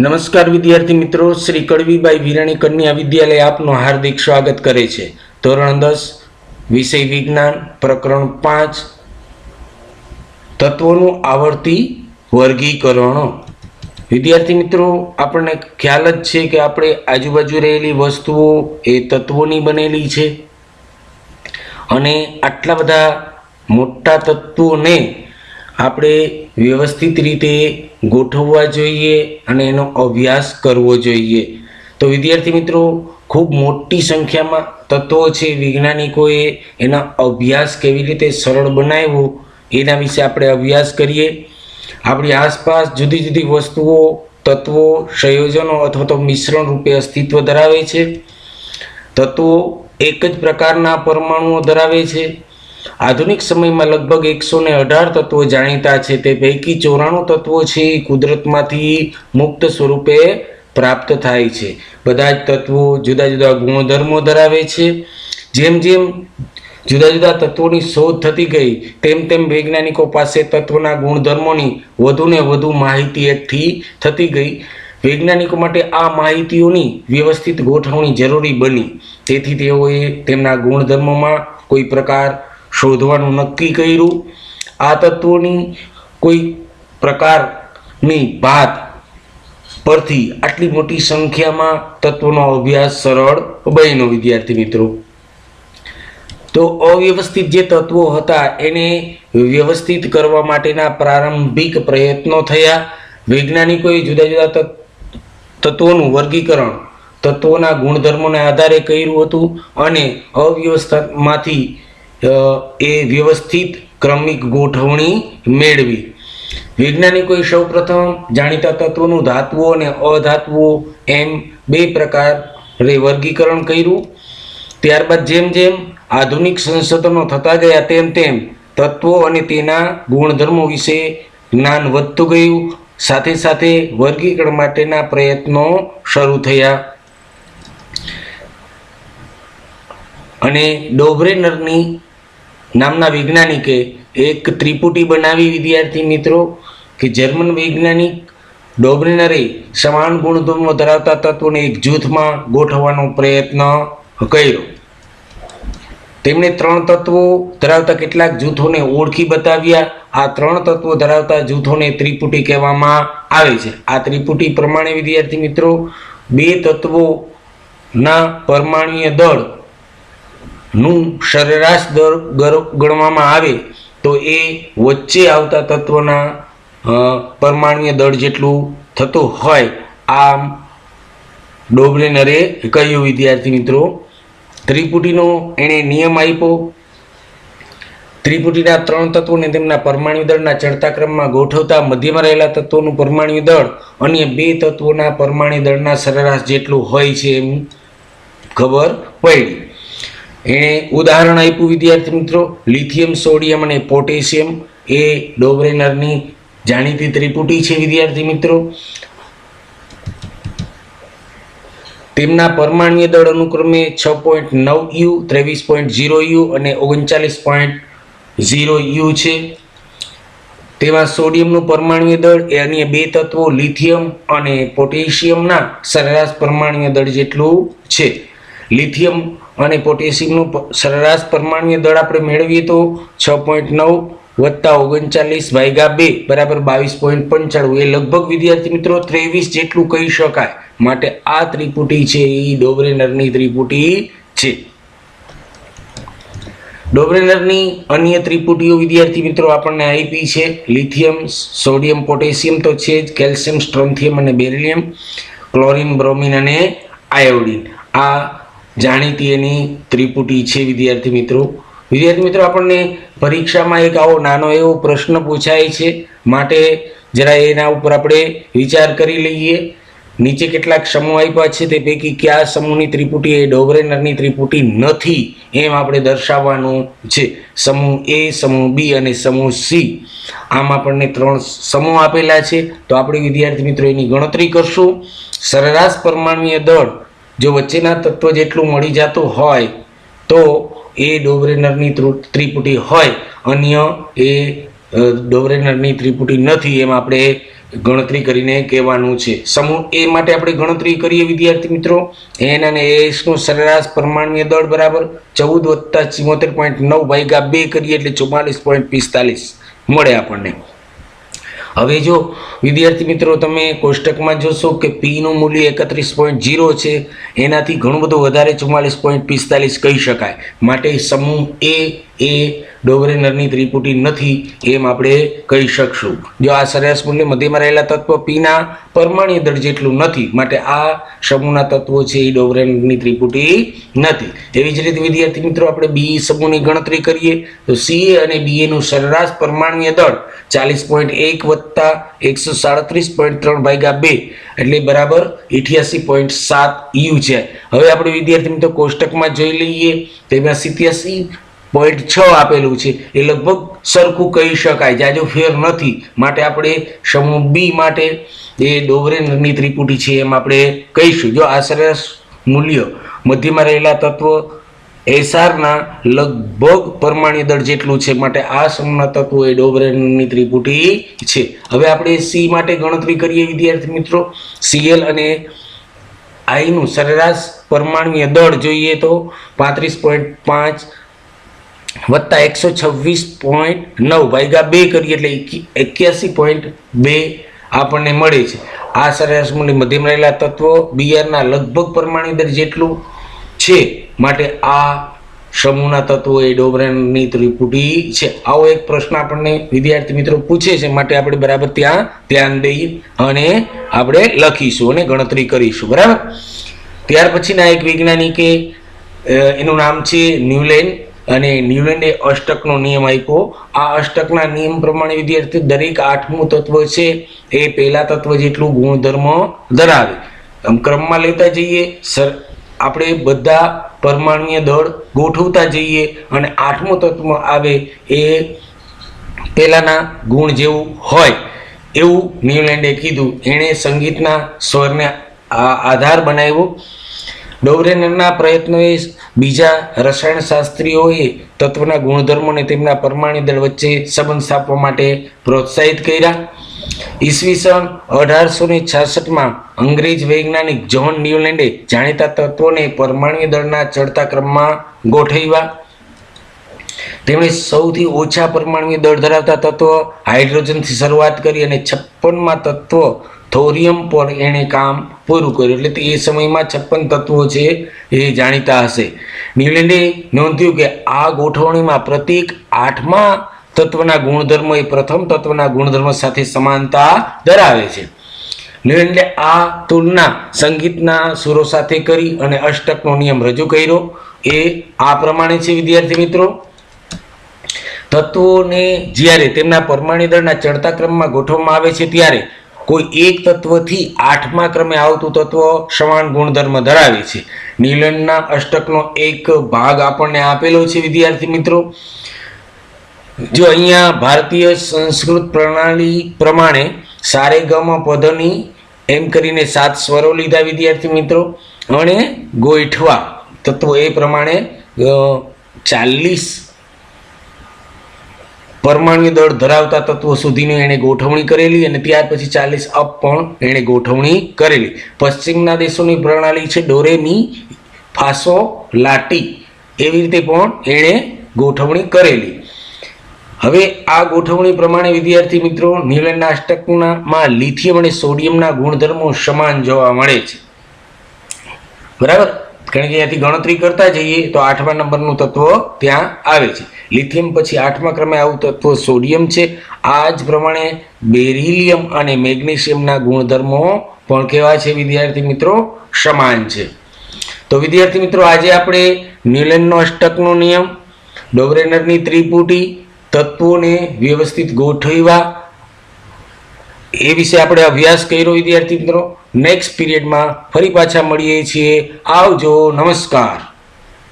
નમસ્કાર વિદ્યાર્થી મિત્રો, શ્રી કડવીબાઈ વિરાણી કન્યા વિદ્યાલય આપનું હાર્દિક સ્વાગત કરે છે. ધોરણ દસ, વિષય વિજ્ઞાન, પ્રકરણ પાંચ, તત્વોનું આવર્તી વર્ગીકરણો. વિદ્યાર્થી મિત્રો, આપણને ખ્યાલ જ છે કે આપણે આજુબાજુ રહેલી વસ્તુઓ એ તત્વોની બનેલી છે. અને આટલા બધા મોટા તત્વોને આપણે વ્યવસ્થિત રીતે ગોઠવવા જોઈએ અને એનો અભ્યાસ કરવો જોઈએ. તો વિદ્યાર્થી મિત્રો, ખૂબ મોટી સંખ્યામાં તત્વો છે, વૈજ્ઞાનિકોએ એના અભ્યાસ કેવી રીતે સરળ બનાવ્યો, એના વિશે આપણે અભ્યાસ કરીએ. આપણી આસપાસ જુદી જુદી વસ્તુઓ, તત્વો, સંયોજનો અથવા તો મિશ્રણ રૂપે અસ્તિત્વ ધરાવે છે. તત્વો એક જ પ્રકારના પરમાણુઓ ધરાવે છે. આધુનિક સમયમાં લગભગ એકસો ને અઢાર તત્વો જાણીતા છે. તે પૈકી ચોરાણું તત્વો છે કુદરતમાંથી મુક્ત સ્વરૂપે પ્રાપ્ત થાય છે. બધા જ તત્વો જુદા જુદા ગુણધર્મો ધરાવે છે. જેમ જેમ જુદા જુદા તત્વોની શોધ થતી ગઈ, તેમ તેમ વૈજ્ઞાનિકો પાસે તત્વના ગુણધર્મોની વધુને વધુ માહિતી એકઠી થતી ગઈ. વૈજ્ઞાનિકો માટે આ માહિતીઓની વ્યવસ્થિત ગોઠવણી જરૂરી બની. તેથી તેઓએ તેમના ગુણધર્મોમાં કોઈ પ્રકાર શોધવાનું નક્કી કર્યું. આ તત્વોની કોઈ પ્રકારની ભાત પરથી આટલી મોટી સંખ્યામાં તત્વોનો અભ્યાસ સરળ બન્યો, વિદ્યાર્થી મિત્રો. તો અવ્યવસ્થિત જે તત્વો હતા, એને વ્યવસ્થિત કરવા માટેના પ્રારંભિક પ્રયત્નો થયા. વૈજ્ઞાનિકોએ જુદા જુદા તત્વોનું વર્ગીકરણ તત્વોના ગુણધર્મોના આધારે કર્યું હતું અને અવ્યવસ્થામાંથી એ વ્યવસ્થિત ક્રમિક ગોઠવણી મેળવી. વૈજ્ઞાનિકોએ સૌપ્રથમ જાણીતા તત્વોનું ધાતુઓ અને અધાતુઓ એમ બે પ્રકારે વર્ગીકરણ કર્યું. ત્યારબાદ જેમ જેમ આધુનિક સંશોધનો થતા ગયા, તેમ તેમ તત્વો અને તેના ગુણધર્મો વિશે જ્ઞાન વધતું ગયું. સાથે સાથે વર્ગીકરણ માટેના પ્રયત્નો શરૂ થયા. અને ડોબ્રેનરની નામના વૈજ્ઞાનિકે એક ત્રિપુટી બનાવી વિદ્યાર્થી મિત્રો, કે જર્મન વૈજ્ઞાનિક ડોબ્રેનરે સમાન ગુણધર્મો ધરાવતા તત્વોને એક જૂથમાં ગોઠવવાનો પ્રયત્ન કર્યો. તેમણે ત્રણ તત્વો ધરાવતા કેટલાક જૂથોને ઓળખી બતાવ્યા. આ ત્રણ તત્વો ધરાવતા જૂથોને ત્રિપુટી કહેવામાં આવે છે. આ ત્રિપુટી પ્રમાણે વિદ્યાર્થી મિત્રો, બે તત્વોના પરમાણુય દળ નું સરેરાશ દર ગણવામાં આવે તો એ વચ્ચે આવતા તત્વના અ, દળ જેટલું થતું હોય આમ ડોબરેનરે કહ્યું વિદ્યાર્થી મિત્રો. ત્રિપુટીનો એણે નિયમ આપ્યો. ત્રિપુટીના ત્રણ તત્વોને તેમના પરમાણુ દળના ચડતા ક્રમમાં ગોઠવતા મધ્યમાં રહેલા તત્વોનું પરમાણુ દળ અન્ય બે તત્વોના પરમાણુ દળના સરેરાશ જેટલું હોય છે એમ ખબર પડી. એણે ઉદાહરણ આપ્યું, વિદ્યાર્થી મિત્રો, લિથિયમ, સોડિયમ અને પોટેશિયમ. એ ડોબ્રેનરની જાણીતી ત્રિપુટી છે, વિદ્યાર્થી મિત્રો. તેમના પરમાણ્ય દળ અનુક્રમે છ પોઈન્ટ નવ યુ, ત્રેવીસ પોઈન્ટ ઝીરો યુ અને ઓગણચાલીસ પોઈન્ટ ઝીરો યુ છે. તેમાં સોડિયમનું પરમાણ્ય દળ એ અન્ય બે તત્વો, લિથિયમ અને પોટેશિયમના સરેરાશ પરમાણ્ય દળ જેટલું છે. લિથિયમ અને પોટેશિયમનું સરેરાશ પરમાણ્વીય દળ આપણે મેળવીએ તો છ પોઈન્ટ નવ વત્તા ઓગણચાલીસ ભાગ્યા બે બરાબર બાવીસ પોઈન્ટ પંચાણું. એ લગભગ વિદ્યાર્થી મિત્રો ત્રેવીસ જેટલું કહી શકાય. માટે આ ત્રિપુટી છે, એ ડોબરેનરની ત્રિપુટી છે. ડોબરેનરની અન્ય ત્રિપુટીઓ વિદ્યાર્થી મિત્રો આપણને આઈપી છે. લિથિયમ, સોડિયમ, પોટેશિયમ તો છે જ, કેલ્શિયમ, સ્ટ્રોન્થિયમ અને બેરિલિયમ, ક્લોરિન, બ્રોમિન અને આયોડિન. આ જાણીતી એની ત્રિપુટી છે વિદ્યાર્થી મિત્રો. વિદ્યાર્થી મિત્રો, આપણને પરીક્ષામાં એક આવો નાનો એવો પ્રશ્ન પૂછાય છે. માટે જરા એના ઉપર આપણે વિચાર કરી લઈએ. નીચે કેટલાક સમૂહ આપ્યા છે, તે પૈકી કયા સમૂહની ત્રિપુટી એ ડોબરેનરની ત્રિપુટી નથી એમ આપણે દર્શાવવાનું છે. સમૂહ એ, સમૂહ બી અને સમૂહ સી. આમ આપણને ત્રણ સમૂહ આપેલા છે. તો આપણે વિદ્યાર્થી મિત્રો એની ગણતરી કરશું. સરેરાશ પરમાણુય દળ જો વચ્ચેના તત્વ જેટલું મળી જતું હોય તો એ ડોબરેનરની ત્રુ- ત્રિપુટી હોય. અન્ય એ ડોબરેનરની ત્રિપુટી નથી, એમ આપણે ગણતરી કરીને કહેવાનું છે. સમૂહ એ માટે આપણે ગણતરી કરીએ, વિદ્યાર્થી મિત્રો. એન અને એસનું સરેરાશ પરમાણ્વીય દળ બરાબર ચૌદ વત્તા ચિમોતેર પોઈન્ટ નવ ભાગ્યા બે કરીએ એટલે ચુમ્માલીસ પોઈન્ટ પિસ્તાલીસ. મળે આપણને. હવે જો વિદ્યાર્થી મિત્રો તમે કોષ્ટકમાં જોશો કે પીનું મૂલ્ય એકત્રીસ પોઈન્ટ જીરો છે, એનાથી ઘણું બધું વધારે ચુમ્માલીસ પોઈન્ટ પિસ્તાલીસ કહી શકાય. માટે સમૂહ એ એ ડોબરેનરની ત્રિપુટી નથી એમ આપણે કહી શકશું. જો આ સરેરાશ મૂલ્ય મધ્યમાં રહેલા તત્વ પીના પરમાણીય દળ જેટલું નથી, માટે આ સમૂહના તત્વો છે એ ડોબરેનરની ત્રિપુટી નથી. એવી જ રીતે વિદ્યાર્થી મિત્રો, આપણે બી સમૂહની ગણતરી કરીએ, તો સી અને બી એનું સરેરાશ પરમાણીય દળ ચાલીસ પોઈન્ટ એક વત્તા એકસો સાડત્રીસ પોઈન્ટ ત્રણ ભાગ્યા બે, એટલે બરાબર ઇઠ્યાસી પોઈન્ટ સાત યુ છે. હવે આપણે વિદ્યાર્થી મિત્રો કોષ્ટકમાં જોઈ લઈએ તેમાં સિત્યાસી પોઈન્ટ છ આપેલું છે. એ લગભગ સરખું કહી શકાય. જાજો ફેર નથી, માટે આપણે સમૂહ બી માટે એ ડોવરેનની ત્રિપુટી છે એમ આપણે કહીશું. જો આ સરેરાશ મૂલ્ય મધ્યમાં રહેલા તત્વો એસઆરના લગભગ પરમાણ્ય દળ જેટલું છે, માટે આ સમૂહના તત્વો એ ડોબરેનની ત્રિપુટી છે. હવે આપણે સી માટે ગણતરી કરીએ, વિદ્યાર્થી મિત્રો. સીએલ અને આઈનું સરેરાશ પરમાણ્ય દળ જોઈએ તો પાંત્રીસ પોઈન્ટ પાંચ વત્તા એકસો છવ્વીસ પોઈન્ટ નવ ભાગ્યા બે કરીએ એટલે એક્યાસી પોઈન્ટ બે આપણને મળે છે. આ સરેરાશ મૂલ્ય મધ્યમ રહેલા તત્વો બિયરના લગભગ પરમાણુ દર જેટલું છે માટે આ સમૂહના તત્વો એ ડોબરાની ત્રિપુટી છે. આવો એક પ્રશ્ન આપણને વિદ્યાર્થી મિત્રો પૂછે છે માટે આપણે બરાબર ત્યાં ધ્યાન દઈ અને આપણે લખીશું અને ગણતરી કરીશું, બરાબર? ત્યાર પછીના એક વૈજ્ઞાનિકે એનું નામ છે ન્યુલેન્ડ અને ન્યુલેન્ડે અષ્ટકનો નિયમ આપ્યો. આ અષ્ટકના નિયમ પ્રમાણે વિદ્યાર્થી દરેક આઠમું તત્વ છે, એ પહેલા તત્વ જેટલું ગુણધર્મ ધરાવે. ક્રમમાં લેતા જઈએ, સર, આપણે બધા પરમાણ્વીય દળ ગોઠવતા જઈએ અને આઠમું તત્વ આવે એ પહેલાના ગુણ જેવું હોય. એવું ન્યુલેન્ડે કીધું. એણે સંગીતના સ્વરને આધાર બનાવ્યો. ડોવરેનરના પ્રયત્નોએ બીજા રસાયણશાસ્ત્રીઓએ તત્વના ગુણધર્મોને તેમના પરમાણુ દળ વચ્ચે સંબંધ સ્થાપવા માટે પ્રોત્સાહિત કર્યા. ઈસવીસન અઢારસો ને છાસઠમાં અંગ્રેજ વૈજ્ઞાનિક જ્હોન ન્યુલેન્ડે જાણીતા તત્વોને પરમાણુ દળના ચડતા ક્રમમાં ગોઠવ્યા. તેમણે સૌથી ઓછા પરમાણુય દળ ધરાવતા તત્વ હાઇડ્રોજનથી શરૂઆત કરી અને છપ્પનમાં તત્વ થોરિયમ પર એણે કામ પૂરું કર્યું. એટલે એ સમયમાં છપ્પન તત્વો છે એ જાણીતા હશે. ન્યુલેન્ડે નોંધ્યું કે આ ગોઠવણીમાં પ્રતિક આઠમા તત્વના ગુણધર્મો એ પ્રથમ તત્વના ગુણધર્મ સાથે સમાનતા ધરાવે છે. ન્યુલેન્ડે આ તુલના સંગીતના સુરો સાથે કરી અને અષ્ટકનો નિયમ રજૂ કર્યો. એ આ પ્રમાણે છે વિદ્યાર્થી મિત્રો? તત્વોને જ્યારે તેમના પરમાણુ દળના ચડતા ક્રમમાં ગોઠવવામાં આવે છે ત્યારે કોઈ એક તત્વથી આઠમા ક્રમે આવતું તત્વ સમાન ગુણધર્મ ધરાવે છે. નીલનના અષ્ટકનો એક ભાગ આપણને આપેલો છે, વિદ્યાર્થી મિત્રો. જો અહીંયા ભારતીય સંસ્કૃત પ્રણાલી પ્રમાણે સારેગમ પદની એમ કરીને સાત સ્વરો લીધા, વિદ્યાર્થી મિત્રો. અને ગોઈઠવા તત્વો એ પ્રમાણે ચાલીસ પરમાણુ દળ ધરાવતા તત્વો સુધીની એણે ગોઠવણી કરેલી અને ત્યાર પછી ચાલીસ અપ પણ એણે ગોઠવણી કરેલી. પશ્ચિમના દેશોની પ્રણાલી છે ડોરેમી, ફાસો, લાટી. એવી રીતે પણ એણે ગોઠવણી કરેલી. હવે આ ગોઠવણી પ્રમાણે વિદ્યાર્થી મિત્રો ન્યુલેન્ડના અષ્ટકમાં લિથિયમ અને સોડિયમના ગુણધર્મો સમાન જોવા મળે છે. બરાબર? કારણ કે અહીંયાથી ગણતરી કરતા જઈએ તો આઠમા નંબરનું તત્વ ત્યાં આવે છે. લિથિયમ પછી આઠમા ક્રમે આવું તત્વ સોડિયમ છે. આ જ પ્રમાણે બેરિલિયમ અને મેગ્નેશિયમના ગુણધર્મો પણ કેવા છે વિદ્યાર્થી મિત્રો? સમાન છે. તો વિદ્યાર્થી મિત્રો, આજે આપણે ન્યુલેન્ડનો અષ્ટકનો નિયમ, ડોબરેનરની ત્રિપુટી, તત્વોને વ્યવસ્થિત ગોઠવ્યા એ વિશે આપણે અભ્યાસ કર્યો, વિદ્યાર્થી મિત્રો. નેક્સ્ટ પીરિયડમાં ફરી પાછા મળીએ છીએ. આવજો, નમસ્કાર.